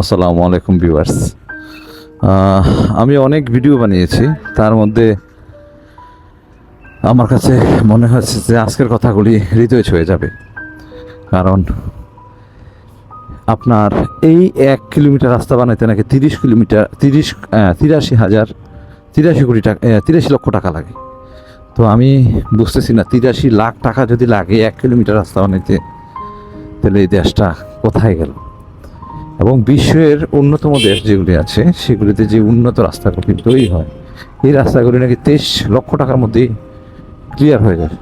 আসসালামু আলাইকুম ভিউয়ার্স। আমি অনেক ভিডিও বানিয়েছি, তার মধ্যে আমার কাছে মনে হচ্ছে যে আজকের কথাগুলি হৃদয় ছুঁয়ে যাবে। কারণ আপনার এই এক কিলোমিটার রাস্তা বানাইতে নাকি তিরিশ কিলোমিটার, তিরিশ তিরাশি হাজার, তিরাশি কোটি টাকা তিরাশি লক্ষ টাকা লাগে। তো আমি বুঝতেছি না, তিরাশি লাখ টাকা যদি লাগে এক কিলোমিটার রাস্তা বানাইতে, তাহলে এই দেশটা কোথায় গেল? এবং বিশ্বের অন্যতম দেশ যেগুলি আছে, সেগুলিতে যে উন্নত রাস্তাগুলি তৈরি হয়, এই রাস্তাগুলি নাকি তেইশ লক্ষ টাকার মধ্যেই ক্লিয়ার হয়ে যায়।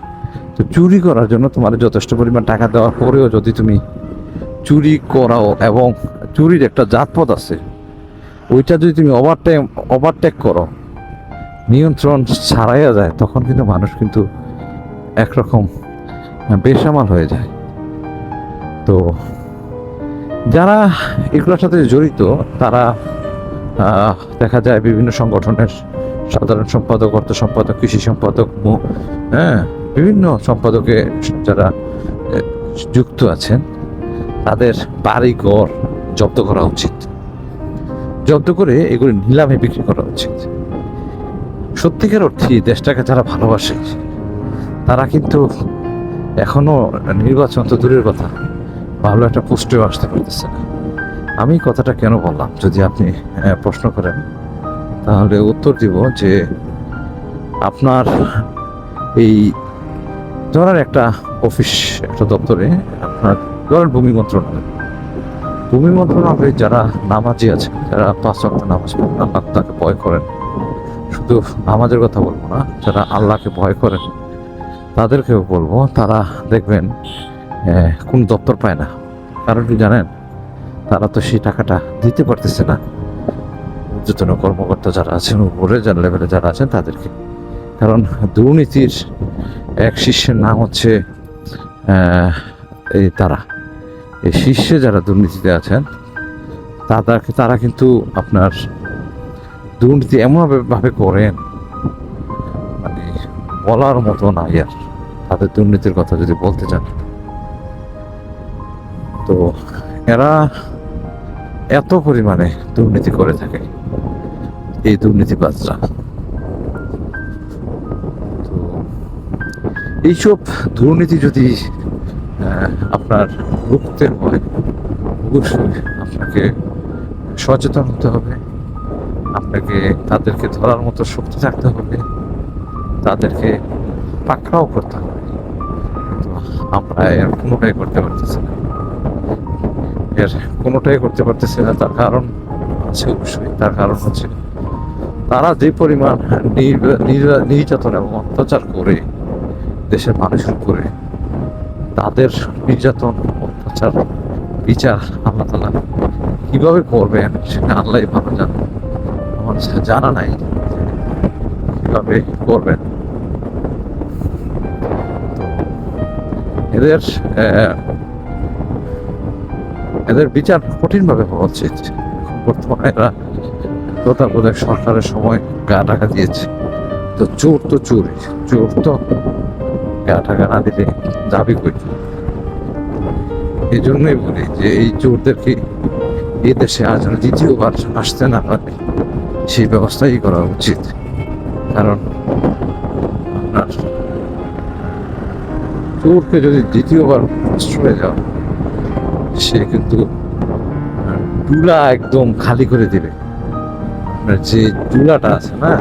তো চুরি করার জন্য তোমার যথেষ্ট পরিমাণ টাকা দেওয়ার পরেও যদি তুমি চুরি করাও এবং চুরির একটা জাতপথ আছে, ওইটা যদি তুমি ওভারটেক ওভারটেক করো, নিয়ন্ত্রণ ছাড়াইয়া যায়, তখন কিন্তু মানুষ কিন্তু একরকম বেসামাল হয়ে যায়। তো যারা এগুলোর সাথে জড়িত, তারা দেখা যায় বিভিন্ন সংগঠনের সাধারণ সম্পাদক, অর্থ সম্পাদক, কৃষি সম্পাদক হ্যাঁ বিভিন্ন সম্পাদকে যারা যুক্ত আছেন, তাদের বাড়ি ঘর জব্দ করা উচিত। জব্দ করে এগুলি নিলামে বিক্রি করা উচিত। সত্যিকার অর্থে দেশটাকে যারা ভালোবাসে, তারা কিন্তু এখনও নির্বাচন তো দূরের কথা। ভালো একটা পোস্টেও আসতে পারতেছে না। আমি কথাটা কেন বললাম? যদি আপনি প্রশ্ন করেন, তাহলে উত্তর দিব যে আপনার এই ধরার একটা অফিস, একটা দপ্তরে আপনার ধরেন ভূমি মন্ত্রণালয়। ভূমি মন্ত্রণালয়ে যারা নামাজি আছে যারা পাঁচ ওয়াক্ত নামাজ পড়েন, আল্লাহ তাকে ভয় করেন। শুধু নামাজের কথা বলব না, যারা আল্লাহকে ভয় করেন, তাদেরকেও বলব, তারা দেখবেন কোন দপ্তর পায় না। কারণ কি জানেন? তারা তো সেই টাকাটা দিতে পারতেছে না। ঊর্ধ্বতন কর্মকর্তা যারা আছেন উপরে যার লেভেলে যারা আছেন, তাদেরকে। কারণ দুর্নীতির এক শিষ্যের নাম হচ্ছে এই তারা। এই শীর্ষে যারা দুর্নীতিতে আছেন তাদেরকে তারা কিন্তু আপনার দুর্নীতি এমনভাবে করেন মানে বলার মতো না আর তাদের দুর্নীতির কথা যদি বলতে চান। তো এরা এত পরিমাণে দুর্নীতি করে থাকে, এই দুর্নীতিবাজরা। তো এইসব দুর্নীতি যদি আপনার রুখতে হয়, অবশ্যই আপনাকে সচেতন হতে হবে, আপনাকে তাদেরকে ধরার মতো শক্তি থাকতে হবে, তাদেরকে পাকড়াও করতে হবে। আমরা এর কোনোটাই করতে পারতেছি না। এর কোনোটাই করতে পারতেছে না। তার কারণ আছে অবশ্যই। তার কারণ হচ্ছে তারা যে পরিমাণ নির- নির- নির্যাতন এবং অত্যাচার করে দেশের মানুষের উপরে, তাদের নির্যাতন, অত্যাচার, বিচার আল্লাহ তালা কীভাবে করবেন সেটা আল্লাহ ভালো জানেন আমার জানা নাই কীভাবে করবেন। এদের এদের বিচার কঠিনভাবে হওয়া উচিত। বর্তমানে এরা তত্ত্বাবধায়ক সরকারের সময় গা ঢাকা দিয়েছে। তো চোর তো চোর চোর তো গা ঢাকা না দিলে যাবি কই এই জন্যই বলি যে এই চোরদেরকে এই দেশে আজ দ্বিতীয়বার আসতে না পারে, সেই ব্যবস্থাই করা উচিত। কারণ চোরকে যদি দ্বিতীয়বার আশ্রয় যাও সে কিন্তু টুলা একদম খালি করে দেবে। আপনার যে চুলাটা আছে না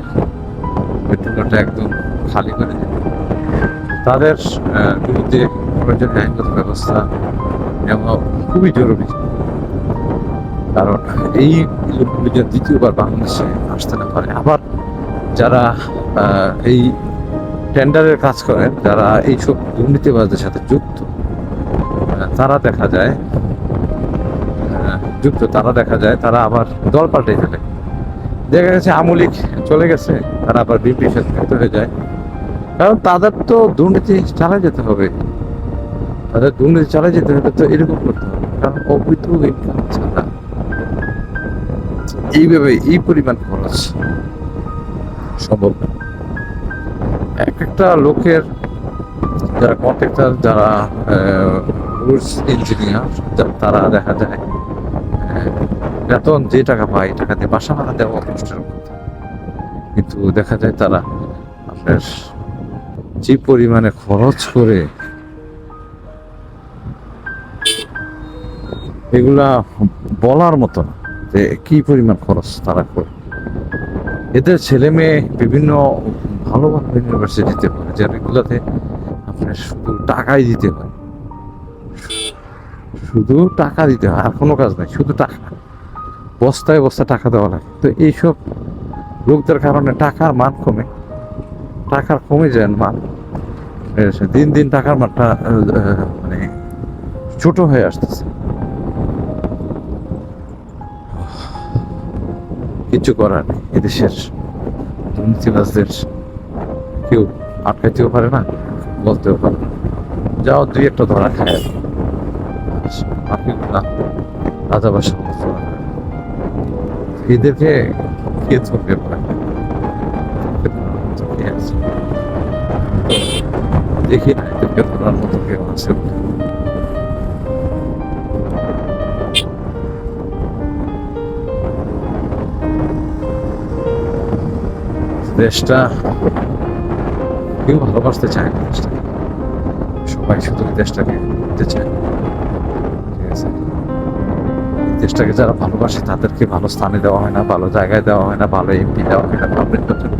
চুলাটা একদম খালি করে দেবে। তাদের বিরুদ্ধে প্রয়োজনীয় আইনগত ব্যবস্থা নেওয়া খুবই জরুরি। কারণ এই লোকগুলি যেন দ্বিতীয়বার বাংলাদেশে আসতে না পারে, আবার যারা এই টেন্ডারের কাজ করেন, যারা এইসব দুর্নীতিবাজদের সাথে যুক্ত তারা দেখা যায় যুক্ত, তারা দেখা যায়, তারা আবার দল পাল্টে ফেলে। দেখা গেছে আমলিক চলে গেছে, তারা আবার বিএনপির সাথে যুক্ত হয়ে যায়। কারণ তাদের তো দুর্নীতি চালাই যেতে হবে। তাদের দুর্নীতি চালাই যেতে হবে, তো এরকম করতে হবে। কারণ অবৈধ ইনকাম ছাড়া এইভাবে এই পরিমাণ খরচ সম্ভব। এক একটা লোকের যারা কন্ট্রাক্টর, যারা ইঞ্জিনিয়ার তারা দেখা যায় বেতন যে টাকা পায় টাকা দিয়ে বাসা ভাড়া দেওয়া কষ্টের কথা কিন্তু দেখা যায় তারা আপনার যে পরিমাণে খরচ করে এগুলা বলার মতো না, যে কি পরিমাণ খরচ তারা করে। এদের ছেলে মেয়ে বিভিন্ন ভালো ভালো ইউনিভার্সিটিতে পড়ে যেগুলোতে আপনার শুধু টাকাই দিতে হয়। শুধু টাকা দিতে হয়, আর কোনো কাজ নাই, শুধু টাকা। বস্তায় বস্তা টাকা দেওয়া লাগে। তো এইসব লোকদের কারণে টাকার মান কমে। টাকার কমে যায় মান। দিন দিন টাকার মানটা মানে ছোট হয়ে আসতেছে। কিছু করার নেই। এদেশের দুর্নীতিবাজদের কেউ আটকাইতেও পারে না, বলতেও পারে না। যাও দুই একটা ধরা খায়। আর বাকিগুলা রাজা এদেরকে দেখি না, এদেরকে ধরার মতো কেউ আছে দেশটা কেউ ভালোবাসতে চায় না দেশটাকে। সবাই শুধু দেশটাকে দিতে চায়। দেশটাকে যারা ভালোবাসে, তাদেরকে ভালো স্থানে দেওয়া হয় না, ভালো জায়গায় দেওয়া হয় না, ভালো এমপি দেওয়া হয় না ভালো নির্বাচন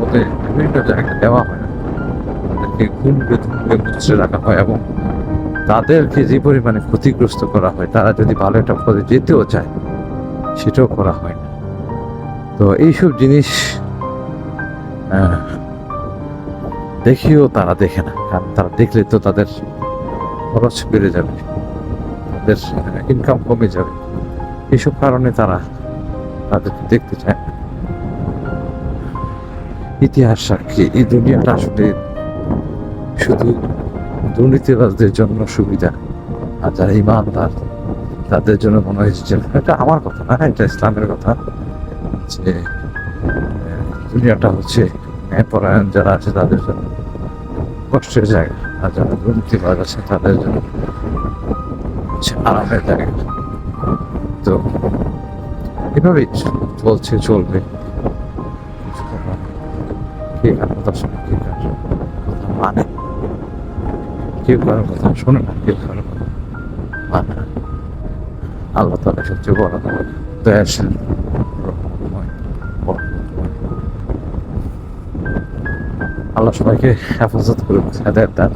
মধ্যে বিভিন্ন জায়গায় দেওয়া হয় না। তাদেরকে ঘুমবে ধুমবে মুচড়ে রাখা হয় এবং তাদেরকে যে পরিমাণে ক্ষতিগ্রস্ত করা হয়, তারা যদি ভালো একটা পদে যেতেও চায়, সেটাও করা হয় না। তো এইসব জিনিস দেখিও তারা দেখে না, কারণ তারা দেখলে তো তাদের খরচ বেড়ে যাবে। তাদের ইনকাম কমে যাবে। এইসব কারণে তারা তাদেরকে দেখতে চায় না। ইতিহাস সাক্ষী, এই দুনিয়াটা আসলে শুধু দুর্নীতিবাজদের জন্য সুবিধা, আর যারা ইমানদার, তাদের জন্য মনে হয়েছে এটা আমার কথা না, এটা ইসলামের কথা, যে দুনিয়াটা হচ্ছে ন্যায়পরায়ণ, যারা আছে তাদের জন্য কষ্টের জায়গা, আর যারা দুর্নীতিবাজ আছে তাদের জন্য আরামের জায়গা তো এভাবেই চলছে, চলবে। কার কার মানে? কেউ কারোর কথা শোনে না, কেউ কারোর কথা মানে আল্লাহ তালা সবচেয়ে বড় দয়াশীল আল্লাহ সবাইকে হেফাজত করুক, হেদায়ত দান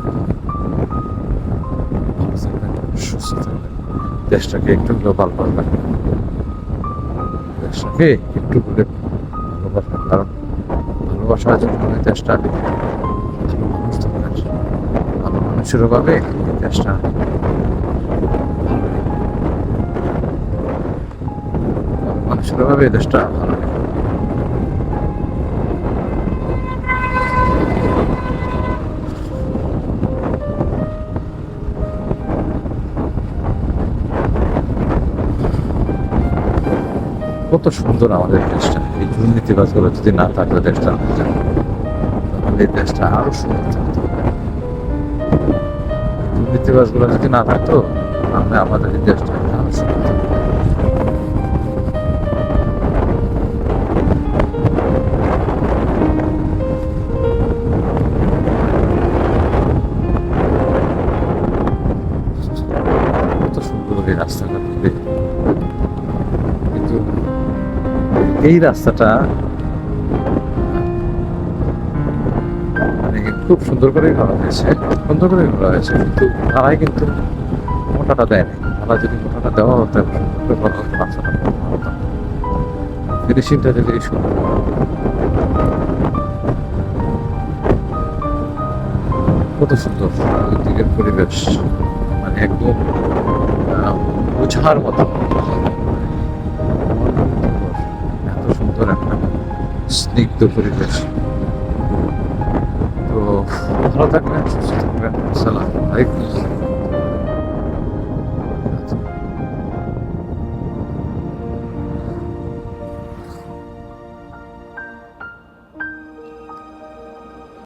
দেশটাকে একটু গ্লোবাল করবেন দেশটাকে একটু করে ভালোবাসার কারণ। ভালোবাসার জন্য দেশটা। ভালো মানুষ তো ভালো মানুষের অভাবে দেশটা। মানুষের অভাবে দেশটা ভালো কত সুন্দর আমাদের দেশটা। এই দুর্নীতিবাজগুলো যদি না থাকলে দেশটা, তাহলে দেশটা আরও সুন্দর থাকতো। দুর্নীতিবাজগুলো যদি না থাকতো, তাহলে আমাদের এই দেশটা আরও সুন্দর কিন্তু এই রাস্তাটা মানে খুব সুন্দর করে করা হয়েছে। সুন্দর করে করা হয়েছে, কিন্তু তারাই কিন্তু মোটাটা দেয় নাই। তারা যদি মোটাটা দেওয়া হতো রাস্তাটা ফিনিশিংটা যদি সুন্দর কত সুন্দর দিকের পরিবেশ। মানে একদম বোঝার মতো। স্নিগ্ধ পরিবেশ। তো ভালো থাকবেন সুস্থ থাকবেন। আসসালাম আলাইকুম।